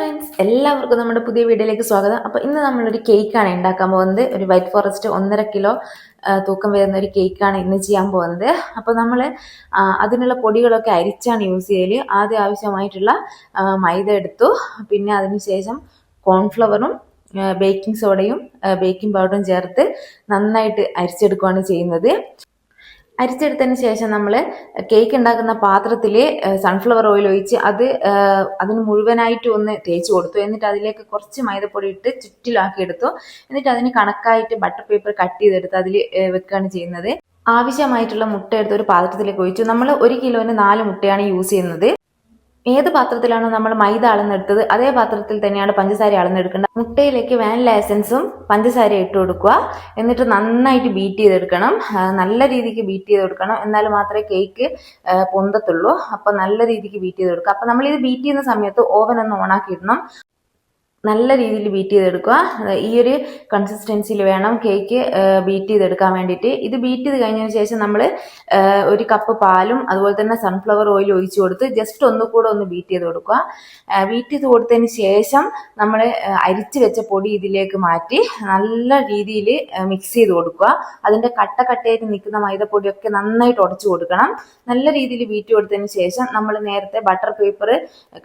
Friends എല്ലാവർക്കും നമ്മുടെ പുതിയ വീഡിയോയിലേക്ക് സ്വാഗതം. അപ്പോൾ ഇന്ന് നമ്മളൊരു കേക്കാണ് ഉണ്ടാക്കാൻ പോകുന്നത്. ഒരു വൈറ്റ് ഫോറസ്റ്റ് ഒന്നര കിലോ തൂക്കം വരുന്ന ഒരു കേക്കാണ് ഇന്ന് ചെയ്യാൻ പോകുന്നത്. അപ്പോൾ നമ്മൾ അതിനുള്ള പൊടികളൊക്കെ അരിച്ചാണ് യൂസ് ചെയ്യൽ ആദ്യം ആവശ്യമായിട്ടുള്ള മൈദ എടുത്തു. പിന്നെ അതിനുശേഷം കോൺഫ്ലവറും ബേക്കിംഗ് സോഡയും ബേക്കിംഗ് പൗഡറും ചേർത്ത് നന്നായിട്ട് അരിച്ചെടുക്കുകയാണ് ചെയ്യുന്നത്. അരിച്ചെടുത്തതിന് ശേഷം നമ്മൾ കേക്ക് ഉണ്ടാക്കുന്ന പാത്രത്തിൽ സൺഫ്ലവർ ഓയിൽ ഒഴിച്ച് അത് അതിന് മുഴുവനായിട്ട് ഒന്ന് തേച്ച് കൊടുത്തു. എന്നിട്ട് അതിലേക്ക് കുറച്ച് മൈദപ്പൊടി ഇട്ട് ചുറ്റിലാക്കി എടുത്തു എന്നിട്ട് അതിന് കണക്കായിട്ട് ബട്ടർ പേപ്പർ കട്ട് ചെയ്തെടുത്ത് അതിൽ വെക്കുകയാണ് ചെയ്യുന്നത്. ആവശ്യമായിട്ടുള്ള മുട്ട എടുത്ത് ഒരു പാത്രത്തിലേക്ക് ഒഴിച്ചു. നമ്മൾ ഒരു കിലോന് നാല് മുട്ടയാണ് യൂസ് ചെയ്യുന്നത്. ഏത് പാത്രത്തിലാണോ നമ്മൾ മൈദ അളന്നെടുത്തത് അതേ പാത്രത്തിൽ തന്നെയാണ് പഞ്ചസാര അളന്നെടുക്കേണ്ടത്. മുട്ടയിലേക്ക് വാനില എസൻസും പഞ്ചസാര ഇട്ട് കൊടുക്കുക. എന്നിട്ട് നന്നായിട്ട് ബീറ്റ് ചെയ്തെടുക്കണം. നല്ല രീതിക്ക് ബീറ്റ് ചെയ്ത് കൊടുക്കണം എന്നാൽ മാത്രമേ കേക്ക് പൊന്തത്തുള്ളൂ. അപ്പോൾ നല്ല രീതിക്ക് ബീറ്റ് ചെയ്ത് കൊടുക്കുക അപ്പോൾ നമ്മൾ ഇത് ബീറ്റ് ചെയ്യുന്ന സമയത്ത് ഓവൻ ഒന്ന് ഓണാക്കി ഇടണം. നല്ല രീതിയിൽ ബീറ്റ് ചെയ്തെടുക്കുക. ഈ ഒരു കൺസിസ്റ്റൻസിയിൽ വേണം കേക്ക് ബീറ്റ് ചെയ്തെടുക്കാൻ വേണ്ടിയിട്ട്. ഇത് ബീറ്റ് ചെയ്ത് കഴിഞ്ഞതിന് ശേഷം നമ്മൾ ഒരു കപ്പ് പാലും അതുപോലെ തന്നെ സൺഫ്ലവർ ഓയിൽ ഒഴിച്ചു കൊടുത്ത് ജസ്റ്റ് ഒന്നുകൂടെ ഒന്ന് ബീറ്റ് ചെയ്ത് കൊടുക്കുക. ബീറ്റ് ചെയ്ത് കൊടുത്തതിന് ശേഷം നമ്മൾ അരിച്ചു വെച്ച പൊടി ഇതിലേക്ക് മാറ്റി നല്ല രീതിയിൽ മിക്സ് ചെയ്ത് കൊടുക്കുക. അതിന്റെ കട്ട കട്ടയായിട്ട് നിൽക്കുന്ന മൈദപ്പൊടിയൊക്കെ നന്നായിട്ട് ഉടച്ചു കൊടുക്കണം. നല്ല രീതിയിൽ ബീറ്റ് കൊടുത്തതിന് ശേഷം നമ്മൾ നേരത്തെ ബട്ടർ പേപ്പർ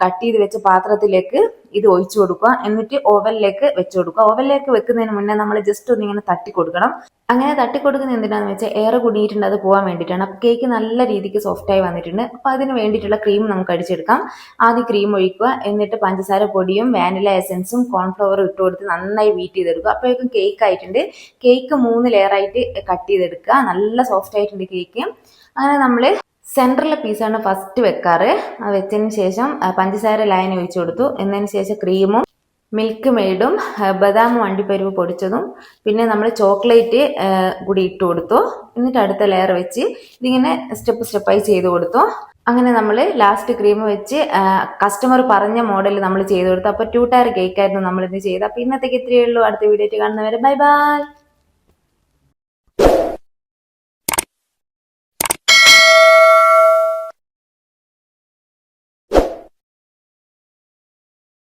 കട്ട് ചെയ്ത് വെച്ച പാത്രത്തിലേക്ക് ഇത് ഒഴിച്ചു കൊടുക്കുക. എന്നിട്ട് ഓവനിലേക്ക് വെച്ച് കൊടുക്കുക. ഓവനിലേക്ക് വെക്കുന്നതിന് മുന്നേ നമ്മൾ ജസ്റ്റ് ഒന്ന് ഇങ്ങനെ തട്ടി കൊടുക്കണം. അങ്ങനെ തട്ടി കൊടുക്കുന്നത് എന്തിനാന്ന് വെച്ചാൽ ഏറെ കുടിയിട്ടുണ്ട് അത് പോകാൻ വേണ്ടിയിട്ടാണ്. അപ്പോൾ കേക്ക് നല്ല രീതിക്ക് സോഫ്റ്റായി വന്നിട്ടുണ്ട്. അപ്പോൾ അതിന് വേണ്ടിയിട്ടുള്ള ക്രീം നമുക്ക് അടിച്ചെടുക്കാം. ആദ്യം ക്രീം ഒഴിക്കുക. എന്നിട്ട് പഞ്ചസാര പൊടിയും വാനില എസൻസും കോൺഫ്ലവറും ഇട്ട് കൊടുത്ത് നന്നായി വീറ്റ് ചെയ്തെടുക്കുക. അപ്പോഴേക്കും കേക്ക് ആയിട്ടുണ്ട്. കേക്ക് മൂന്ന് ലെയറായിട്ട് കട്ട് ചെയ്തെടുക്കുക. നല്ല സോഫ്റ്റ് ആയിട്ടുണ്ട് കേക്ക് അങ്ങനെ നമ്മൾ സെന്ററിലെ പീസാണ് ഫസ്റ്റ് വെക്കാറ്. വെച്ചതിന് ശേഷം പഞ്ചസാര ലൈൻ ഒഴിച്ചു കൊടുത്തു. എന്നതിന് ശേഷം ക്രീമും മിൽക്ക് മെയ്ഡും ബദാമും അണ്ടിപ്പരിവ് പൊടിച്ചതും പിന്നെ നമ്മൾ ചോക്ലേറ്റ് കൂടി ഇട്ട് കൊടുത്തു. എന്നിട്ട് അടുത്ത ലെയർ വെച്ച് ഇതിങ്ങനെ സ്റ്റെപ്പ് സ്റ്റെപ്പായി ചെയ്ത് കൊടുത്തു. അങ്ങനെ നമ്മൾ ലാസ്റ്റ് ക്രീം വെച്ച് കസ്റ്റമർ പറഞ്ഞ മോഡൽ നമ്മൾ ചെയ്ത് കൊടുത്തു. അപ്പോൾ ടു ടയർ കേക്ക് ആയിരുന്നു നമ്മൾ ഇന്ന് ചെയ്തത്. അപ്പോൾ ഇന്നത്തേക്ക് ഇത്രയേ ഉള്ളൂ. അടുത്ത വീഡിയോ കാണുന്നവരെ ബൈ ബൈ